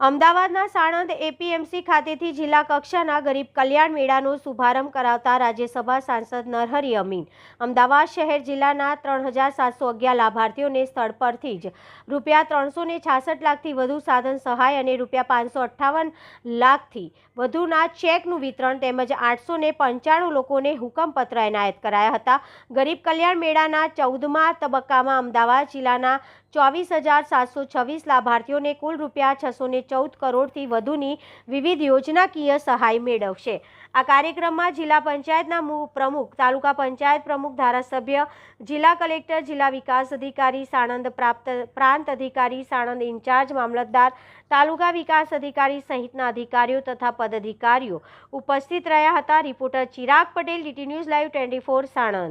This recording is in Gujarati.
અમદાવાદના સાણંદ એપીએમસી ખાતેથી જિલ્લા કક્ષાના ગરીબ કલ્યાણ મેળાનો શુભારંભ કરાવતા રાજ્યસભા સાંસદ નરહરી અમીન. અમદાવાદ શહેર જિલ્લાના ત્રણ હજાર સાતસો અગિયાર લાભાર્થીઓને સ્થળ પરથી જ રૂપિયા ત્રણસો ને છાસઠ લાખથી વધુ સાધન સહાય અને રૂપિયા પાંચસો અઠ્ઠાવન લાખથી વધુના ચેકનું વિતરણ તેમજ આઠસો ને પંચાણું લોકોને હુકમપત્ર એનાયત કરાયા હતા. ગરીબ કલ્યાણ મેળાના ચૌદમા તબક્કામાં અમદાવાદ જિલ્લાના ચોવીસ હજાર સાતસો છવ્વીસ લાભાર્થીઓને કુલ રૂપિયા છસો ને ચૌદ કરોડથી વધુની વિવિધ યોજનાકીય સહાય મેળવશે. આ કાર્યક્રમમાં જિલ્લા પંચાયતના પ્રમુખ, તાલુકા પંચાયત પ્રમુખ, ધારાસભ્ય, જિલ્લા કલેક્ટર, જિલ્લા વિકાસ અધિકારી, સાણંદ પ્રાપ્ત, પ્રાંત અધિકારી, સાણંદ ઇન્ચાર્જ, મામલતદાર, તાલુકા વિકાસ અધિકારી સહિતના અધિકારીઓ તથા પદાધિકારીઓ ઉપસ્થિત રહ્યા હતા. Reporter Chirag Patel, DT news live twenty four, Sanand.